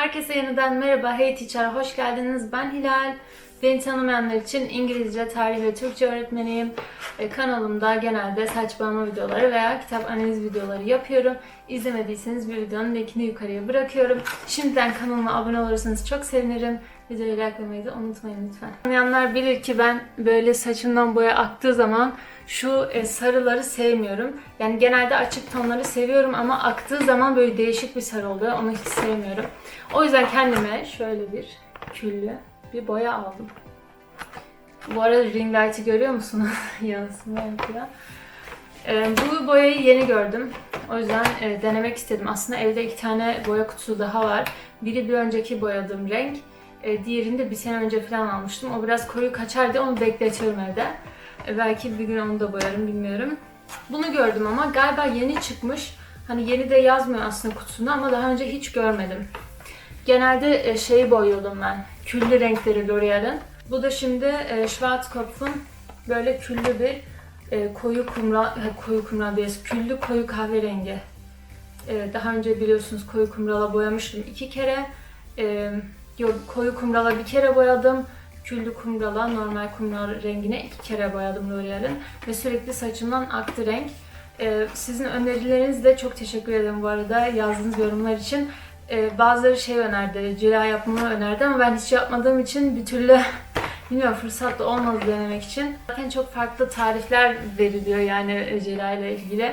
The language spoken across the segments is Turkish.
Herkese yeniden merhaba, Hey Teacher, hoş geldiniz. Ben Hilal. Beni tanımayanlar için İngilizce, tarih ve Türkçe öğretmeniyim. E, kanalımda genelde saç boyama videoları veya kitap analiz videoları yapıyorum. İzlemediyseniz bir videonun linkini yukarıya bırakıyorum. Şimdiden kanalıma abone olursanız çok sevinirim. Videoyu likelamayı da unutmayın lütfen. Tanıyanlar bilir ki ben böyle saçımdan boya aktığı zaman şu e, sarıları sevmiyorum. Yani genelde açık tonları seviyorum ama aktığı zaman böyle değişik bir sarı oluyor. Onu hiç sevmiyorum. O yüzden kendime şöyle bir küllü bir boya aldım. Bu arada ring light'ı görüyor musunuz? Yansıma yapıyor. Ee, bu boyayı yeni gördüm. O yüzden e, denemek istedim. Aslında evde iki tane boya kutusu daha var. Biri bir önceki boyadığım renk. E, diğerini de bir sene önce falan almıştım. O biraz koyu kaçar diye onu bekletiyorum evde. E, belki bir gün onu da boyarım bilmiyorum. Bunu gördüm ama galiba yeni çıkmış. Hani yeni de yazmıyor aslında kutusunda ama daha önce hiç görmedim. Genelde e, şeyi boyuyordum ben. Küllü renkleri L'Oreal'in. Bu da şimdi e, Schwarzkopf'un böyle küllü bir e, koyu kumral, ha, koyu kumral değil, küllü koyu kahverengi. E, daha önce biliyorsunuz koyu kumrala boyamıştım iki kere. E, koyu kumrala bir kere boyadım. Küllü kumrala, normal kumral rengine iki kere boyadım L'Oreal'in. Ve sürekli saçımdan aktı renk. E, sizin önerilerinizle çok teşekkür ederim bu arada yazdığınız yorumlar için. Ee, bazıları şey önerdi, cila yapmamı önerdi ama ben hiç yapmadığım için bir türlü bilmiyorum fırsat da olmadı denemek için. Zaten çok farklı tarifler veriliyor yani cila ile ilgili.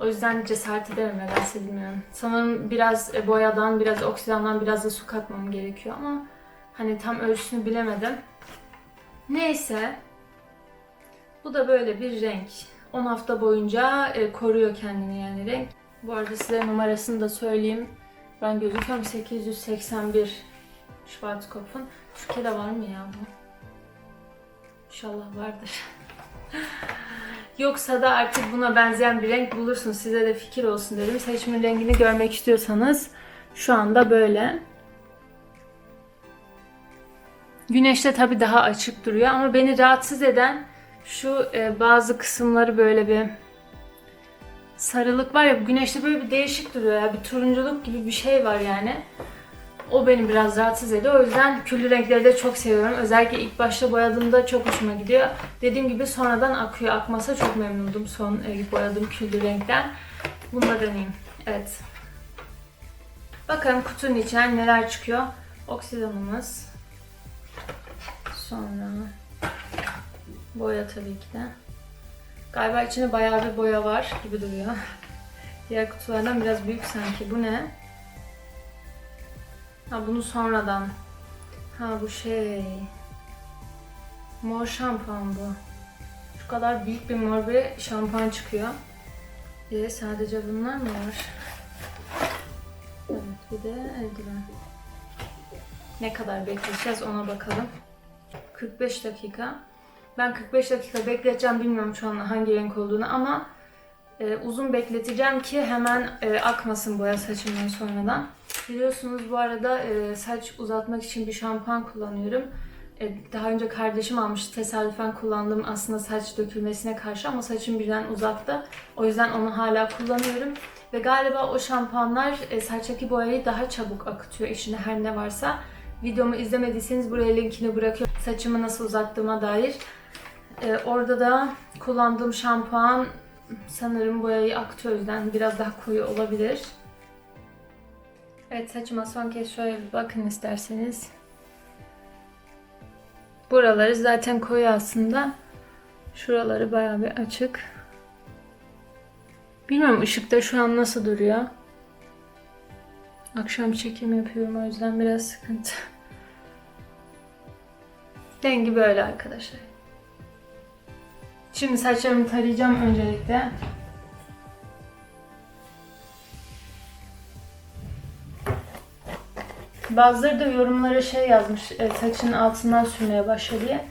O yüzden cesaret edemem nedense bilmiyorum. Sanırım biraz e, boyadan, biraz oksidandan, biraz da su katmam gerekiyor ama hani tam ölçüsünü bilemedim. Neyse. Bu da böyle bir renk. 10 hafta boyunca e, koruyor kendini yani renk. Bu arada size numarasını da söyleyeyim. Ben gözüküyorum 881 Schwarzkopf'un. Türkiye'de var mı ya bu? İnşallah vardır. Yoksa da artık buna benzeyen bir renk bulursunuz. Size de fikir olsun dedim. Saçımın rengini görmek istiyorsanız şu anda böyle. Güneşte tabii daha açık duruyor ama beni rahatsız eden şu e, bazı kısımları böyle bir sarılık var ya güneşte böyle bir değişik duruyor ya bir turunculuk gibi bir şey var yani. O beni biraz rahatsız ediyor. O yüzden küllü renkleri de çok seviyorum. Özellikle ilk başta boyadığımda çok hoşuma gidiyor. Dediğim gibi sonradan akıyor. Akmasa çok memnundum son e, boyadığım küllü renkten. Bunu da deneyeyim. Evet. Bakalım kutunun içinden neler çıkıyor. Oksidanımız. Sonra boya tabii ki de. Galiba içinde bayağı bir boya var gibi duruyor. Diğer kutulardan biraz büyük sanki. Bu ne? Ha bunu sonradan. Ha bu şey. Mor şampuan bu. Şu kadar büyük bir mor bir şampuan çıkıyor. Bir de sadece bunlar mı var? Evet bir de eldiven. Ne kadar bekleyeceğiz ona bakalım. 45 dakika. Ben 45 dakika bekleteceğim bilmiyorum şu an hangi renk olduğunu ama e, uzun bekleteceğim ki hemen e, akmasın boya saçımdan sonradan. Biliyorsunuz bu arada e, saç uzatmak için bir şampuan kullanıyorum. E, daha önce kardeşim almıştı. Tesadüfen kullandım aslında saç dökülmesine karşı ama saçım birden uzattı. O yüzden onu hala kullanıyorum. Ve galiba o şampuanlar e, saçtaki boyayı daha çabuk akıtıyor içinde her ne varsa. Videomu izlemediyseniz buraya linkini bırakıyorum. Saçımı nasıl uzattığıma dair. Ee, orada da kullandığım şampuan sanırım boyayı aktı o yüzden biraz daha koyu olabilir. Evet saçıma son kez şöyle bir bakın isterseniz. Buraları zaten koyu aslında. Şuraları bayağı bir açık. Bilmiyorum ışıkta şu an nasıl duruyor. Akşam çekim yapıyorum o yüzden biraz sıkıntı. Rengi böyle arkadaşlar. Şimdi saçlarımı tarayacağım öncelikle. Bazıları da yorumlara şey yazmış, e, saçın altından sürmeye başla diye.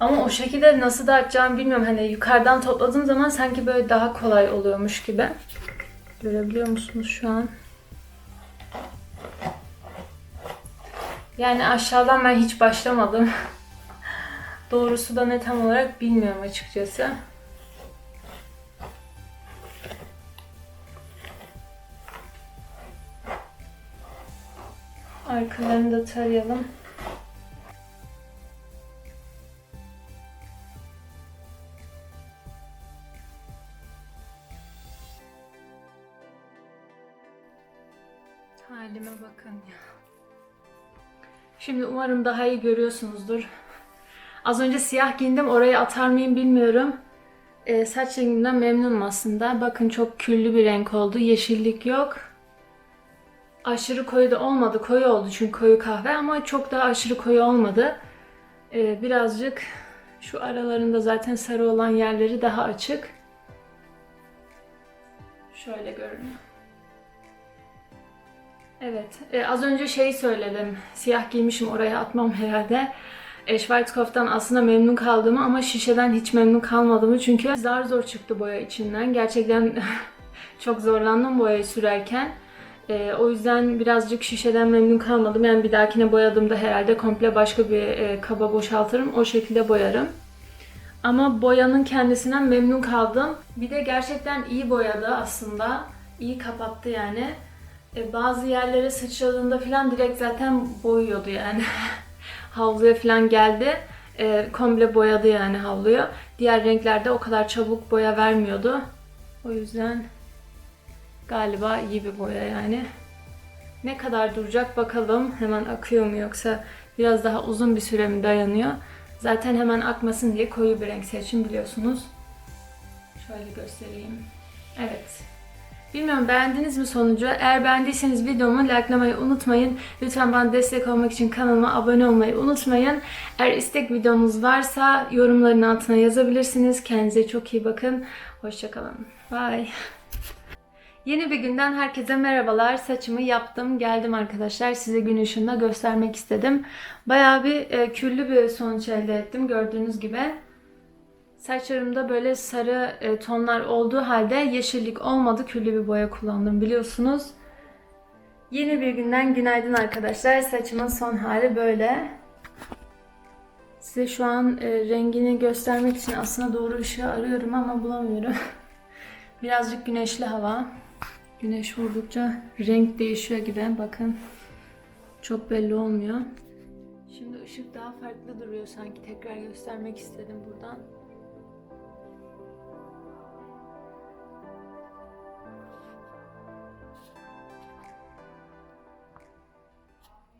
Ama o şekilde nasıl dağıtacağımı bilmiyorum. Hani yukarıdan topladığım zaman sanki böyle daha kolay oluyormuş gibi. Görebiliyor musunuz şu an? Yani aşağıdan ben hiç başlamadım. Doğrusu da ne tam olarak bilmiyorum açıkçası. Arkalarını da tarayalım. Halime bakın ya. Şimdi umarım daha iyi görüyorsunuzdur. Az önce siyah giyindim. Orayı atar mıyım bilmiyorum. Ee, saç rengimden memnunum aslında. Bakın çok küllü bir renk oldu. Yeşillik yok. Aşırı koyu da olmadı. Koyu oldu çünkü koyu kahve ama çok daha aşırı koyu olmadı. Ee, birazcık şu aralarında zaten sarı olan yerleri daha açık. Şöyle görünüyor. Evet, e, az önce şey söyledim. Siyah giymişim oraya atmam herhalde. E, Schwarzkopf'tan aslında memnun kaldığımı ama şişeden hiç memnun kalmadığımı çünkü zar zor çıktı boya içinden. Gerçekten çok zorlandım boyayı sürerken. E, o yüzden birazcık şişeden memnun kalmadım. Yani bir dahakine boyadığımda herhalde komple başka bir e, kaba boşaltırım. O şekilde boyarım. Ama boyanın kendisinden memnun kaldım. Bir de gerçekten iyi boyadı aslında. İyi kapattı yani. E, bazı yerlere sıçradığında falan direkt zaten boyuyordu yani. Havluya falan geldi. E, komple boyadı yani havluyu. Diğer renklerde o kadar çabuk boya vermiyordu. O yüzden galiba iyi bir boya yani. Ne kadar duracak bakalım. Hemen akıyor mu yoksa biraz daha uzun bir süre mi dayanıyor? Zaten hemen akmasın diye koyu bir renk seçim biliyorsunuz. Şöyle göstereyim. Evet. Bilmiyorum beğendiniz mi sonucu? Eğer beğendiyseniz videomu likelamayı unutmayın. Lütfen bana destek olmak için kanalıma abone olmayı unutmayın. Eğer istek videonuz varsa yorumların altına yazabilirsiniz. Kendinize çok iyi bakın. Hoşçakalın. Bye. Yeni bir günden herkese merhabalar. Saçımı yaptım, geldim arkadaşlar. Size gün ışığında göstermek istedim. Bayağı bir e, küllü bir sonuç elde ettim gördüğünüz gibi. Saçlarımda böyle sarı e, tonlar olduğu halde yeşillik olmadı. Küllü bir boya kullandım biliyorsunuz. Yeni bir günden günaydın arkadaşlar. Saçımın son hali böyle. Size şu an e, rengini göstermek için aslında doğru ışığı arıyorum ama bulamıyorum. Birazcık güneşli hava. Güneş vurdukça renk değişiyor gibi. Bakın. Çok belli olmuyor. Şimdi ışık daha farklı duruyor sanki. Tekrar göstermek istedim buradan.